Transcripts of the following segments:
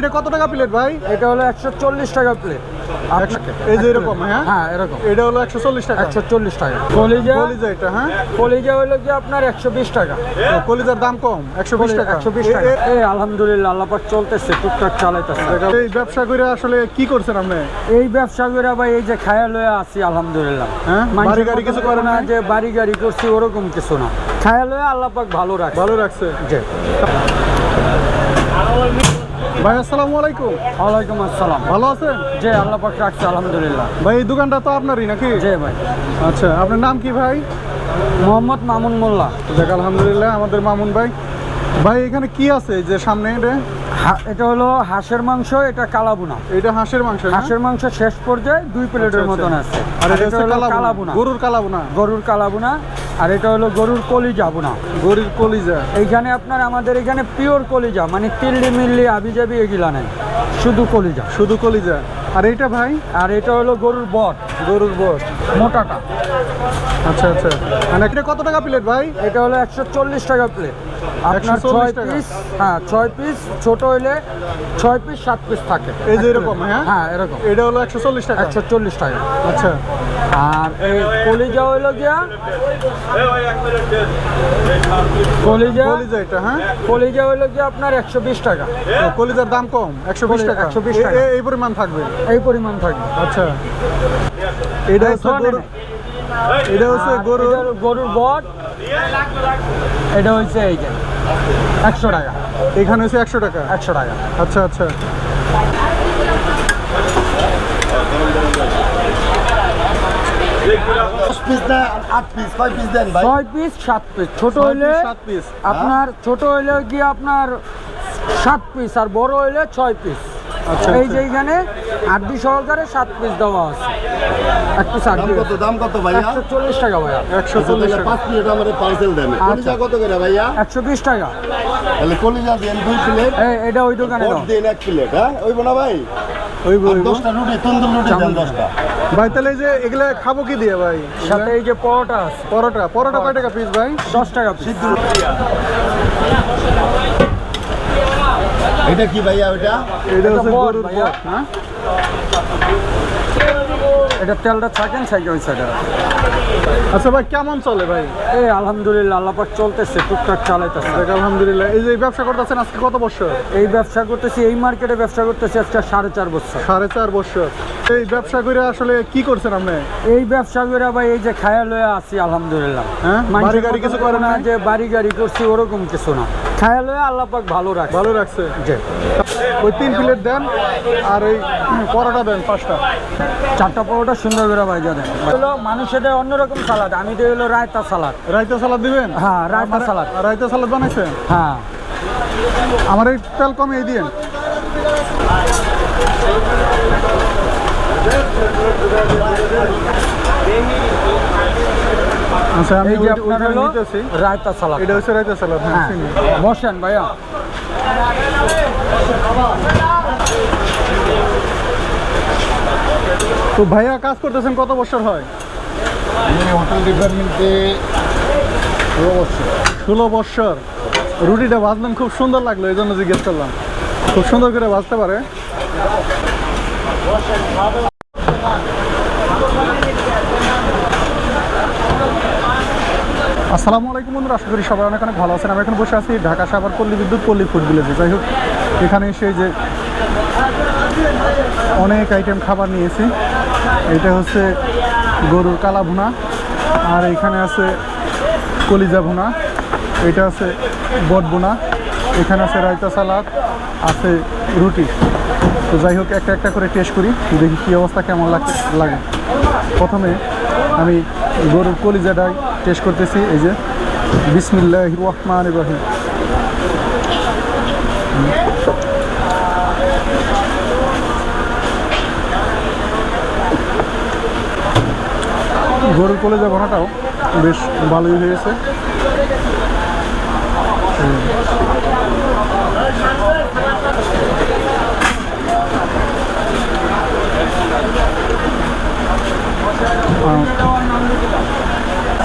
এটা কত টাকা প্লেট ভাই? এটা হলো একশো চল্লিশ টাকা প্লেট এই যে এরকম হ্যাঁ? হ্যাঁ এরকম। এটা হলো একশো চল্লিশ টাকা। একশো চল্লিশ টাকা। কলিজা কলিজা এটা হ্যাঁ? কলিজা হলো কি আপনার একশো বিশ টাকা। কলিজার দাম কম একশো বিশ টাকা। একশো বিশ টাকা। এই আলহামদুলিল্লাহ চলতেছে টুকটাক চালাইতেছে। এই ব্যবসা করে আসলে কি করছেন আপনি? এই ব্যবসা করে ভাই এই যে খায়া লয়ে আছি আলহামদুলিল্লাহ। হ্যাঁ? বাড়ি গাড়ি কিছু করে না যে বাড়ি গাড়ি করছি ওরকম কিছু না। খায়া লয়ে আল্লাপাক ভালো রাখে ভালো রাখছে। জি। ভাই আসসালামু আলাইকুম। ওয়ালাইকুম আসসালাম। ভালো আছেন? জি আল্লাপাক রাখছে আলহামদুলিল্লাহ। ভাই এই দোকানটা তো আপনারই নাকি? জি ভাই। আচ্ছা আপনার নাম কি ভাই? মোহাম্মদ মামুন মোল্লা। দেখ আলহামদুলিল্লাহ আমাদের মামুন ভাই। ভাই এখানে কি আছে যে সামনে এটা? এটা হলো হাঁসের মাংস এটা কালাবুনা এটা হাঁসের মাংস হাঁসের মাংস শেষ পর্যায়ে দুই প্লেটের আচ্ছা, মতন আচ্ছা। আছে। আর এটা হলো কালাবুনা গরুর কালাবুনা গরুর কালাবুনা আর এটা হলো গরুর কলিজা বোনা। গরুর কলিজা। এইখানে আপনার আমাদের এখানে পিওর কলিজা মানে তিল্লি মিল্লি আবিজাবি এগুলা নেই। শুধু কলিজা। শুধু কলিজা। আর এইটা ভাই? আর এটা হলো গরুর বট। গরুর বট। মোটাটা। আচ্ছা আচ্ছা। মানে এটা কত টাকা প্লেট ভাই? এটা হলো একশো চল্লিশ টাকা প্লেট। আপনার 140 ছয় পিস হ্যাঁ ছয় পিস ছোট হইলে ছয় পিস সাত পিস থাকে। এই যে এরকম হ্যাঁ? হ্যাঁ এরকম। এটা হলো একশো চল্লিশ টাকা। একশো চল্লিশ টাকা। আচ্ছা। আর এই কলিজা হইল গিয়া কলিজা কলিজা এটা হ্যাঁ? কলিজা হইল গিয়া আপনার একশো বিশ টাকা। কলিজার দাম কম একশো বিশ টাকা। 120 এ- টাকা। এই পরিমাণ থাকবে? এই পরিমাণ থাকবে। আচ্ছা। এটা হচ্ছে এটা হচ্ছে আর গরু এটা হলো গরুর বট। এটা হচ্ছে এই যে একশো টাকা। এখানে হচ্ছে একশো টাকা? একশো টাকা। আচ্ছা আচ্ছা। দশ পিস না আট পিস পিস ছয় পিস সাত পিস ছোট হইলে সাত পিস আপনার ছোট হইলে গিয়ে আপনার সাত পিস আর বড় হইলে ছয় পিস এই আচ্ছা। যে এইখানে আড্ডি সহকারে সাত পিস দেওয়া আছে। কত দাম কত ভাইয়া? একশো চল্লিশ টাকা ভাইয়া। একশো আচ্ছা, চল্লিশ তাহলে টাকা পাঁচ প্লেট আমাদের পার্সেল দেন। কলিজা কত করে ভাইয়া? একশো বিশ টাকা। তাহলে কলিজা দেন দুই প্লেট এই এটা ওই দোকানে দাও। দিন এক প্লেট হ্যাঁ? ওইব না ভাই? রুটি তন্দুর রুটি দেন দশটা। ভাই তাহলে এই যে এগুলা খাব কি দিয়ে ভাই? সাথে এই যে পরোটা আছে। পরোটা পরোটা কয় টাকা পিস ভাই? দশ টাকা পিস এটা কি ভাইয়া ওইটা এটা হচ্ছে গরুর ভাইয়া। হ্যাঁ? এটা তেলটা থাকেন সাইকে ওই সাইডে আচ্ছা ভাই কেমন চলে ভাই? এই আলহামদুলিল্লাহ আল্লাপাক চলতেছে টুকটাক চালাইতেছে। আলহামদুলিল্লাহ। এই যে ব্যবসা করতেছেন আজকে কত বছর? এই ব্যবসা করতেছি এই মার্কেটে ব্যবসা করতেছি আজকে সাড়ে চার বছর। সাড়ে চার বছর। এই ব্যবসা করে আসলে কি করছেন আপনি? এই ব্যবসা করে ভাই এই যে খায়া লয়ে আছি আলহামদুলিল্লাহ। হ্যাঁ? বাড়ি গাড়ি কিছু করে না যে বাড়ি গাড়ি করছি ওরকম কিছু না। খায়া লয়ে আল্লাপাক ভালো রাখে ভালো রাখছে। জি। ওই তিন প্লেট দেন আর এই পরোটা দেন পাঁচটা। চারটা পরোটা সুন্দর করে ভাইজা দেন। হলো মানুষের অন্যরকম সালাদ। আমি তো হলো রায়তা সালাদ। রায়তা সালাদ দিবেন? হ্যাঁ, রায়তা সালাদ। রায়তা সালাদ বানাইছেন? হ্যাঁ। আমার এই তেল কমিয়ে দিন আচ্ছা আমি এই যে আপনার হলো রায়তা সালাদ এটা হচ্ছে রায়তা সালাদ হ্যাঁ হ্যাঁ। বসেন ভাইয়া। তো ভাইয়া কাজ করতেছেন কত বছর হয়? হোটেল ডিপার্টমেন্টে ষোলো বছর। ষোলো বছর। রুটিটা ভাজলেন খুব সুন্দর লাগল এই জন্য জিজ্ঞেস করলাম। খুব সুন্দর করে ভাজতে পারে। আসসালামু আলাইকুম বন্ধুরা, আশা করি সবাই অনেক অনেক ভালো আছেন। আমি এখন বসে আছি ঢাকা সাভার পল্লী বিদ্যুৎ পল্লী ফুড ভিলেজে যাই হোক, এখানে এসে যে অনেক আইটেম খাবার নিয়েছি। এটা হচ্ছে গরুর কালা ভুনা, আর এখানে আছে কলিজা ভুনা, এটা আছে বট ভুনা, এখানে আছে রায়তা সালাদ, আছে রুটি। তো যাই হোক, একটা একটা করে টেস্ট করি, দেখি কী অবস্থা, কেমন লাগে লাগে। প্রথমে আমি গরুর কলিজাটাই টেস্ট করতেছি এই যে বিসমিল্লাহ রহমান রহিম। গরুর কলেজা ভরাটাও বেশ ভালোই হয়েছে।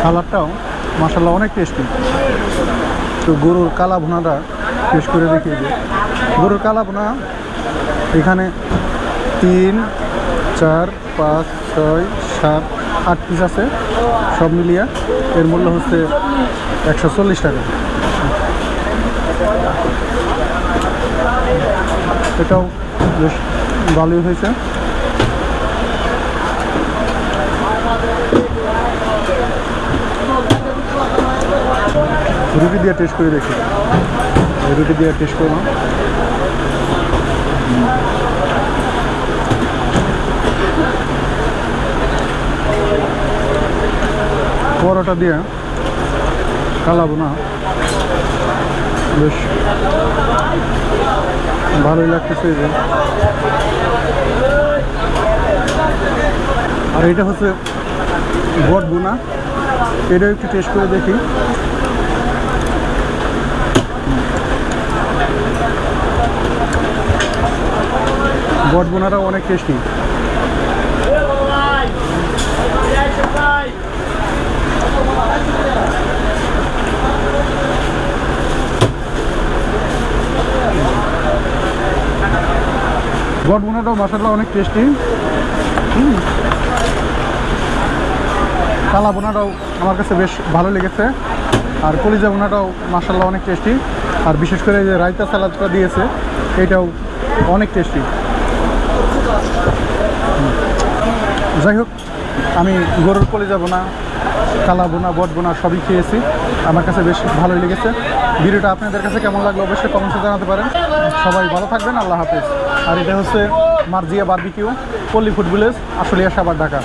সালাদটাও মাসাল্লাহ অনেক টেস্টি তো গরুর কালা ভুনাটা টেস্ট করে দেখিয়ে দিই। গরুর কালা ভুনা, এখানে তিন, চার, পাঁচ, ছয়, সাত, আট পিস আছে, সব মিলিয়ে এর মূল্য হচ্ছে একশো চল্লিশ টাকা। এটাও বেশ ভালোই হয়েছে। রুটি দিয়ে টেস্ট করে দেখি। রুটি দিয়ে টেস্ট করলাম। পরোটা দিয়ে কালাবো না। বেশ ভালোই লাগতেছে যে। আর এটা হচ্ছে বট বুনা এটাও একটু টেস্ট করে দেখি। বট বোনাটাও অনেক টেস্টি বট বোনাটাও মশালা অনেক টেস্টি কালা বোনাটাও আমার কাছে বেশ ভালো লেগেছে। আর কলিজা বোনাটাও মাসাল্লাহ অনেক টেস্টি আর বিশেষ করে যে রায়তা সালাদটা দিয়েছে, এটাও অনেক টেস্টি যাই হোক, আমি গরুর কোলে যাব না কালা বোনা, বট বোনা সবই খেয়েছি। আমার কাছে বেশ ভালোই লেগেছে। ভিডিওটা আপনাদের কাছে কেমন লাগল অবশ্যই কমেন্টে জানাতে পারেন। সবাই ভালো থাকবেন, আল্লাহ হাফেজ। আর এটা হচ্ছে Marzia barbecue, Palli food village Ashulia Savar Dhaka.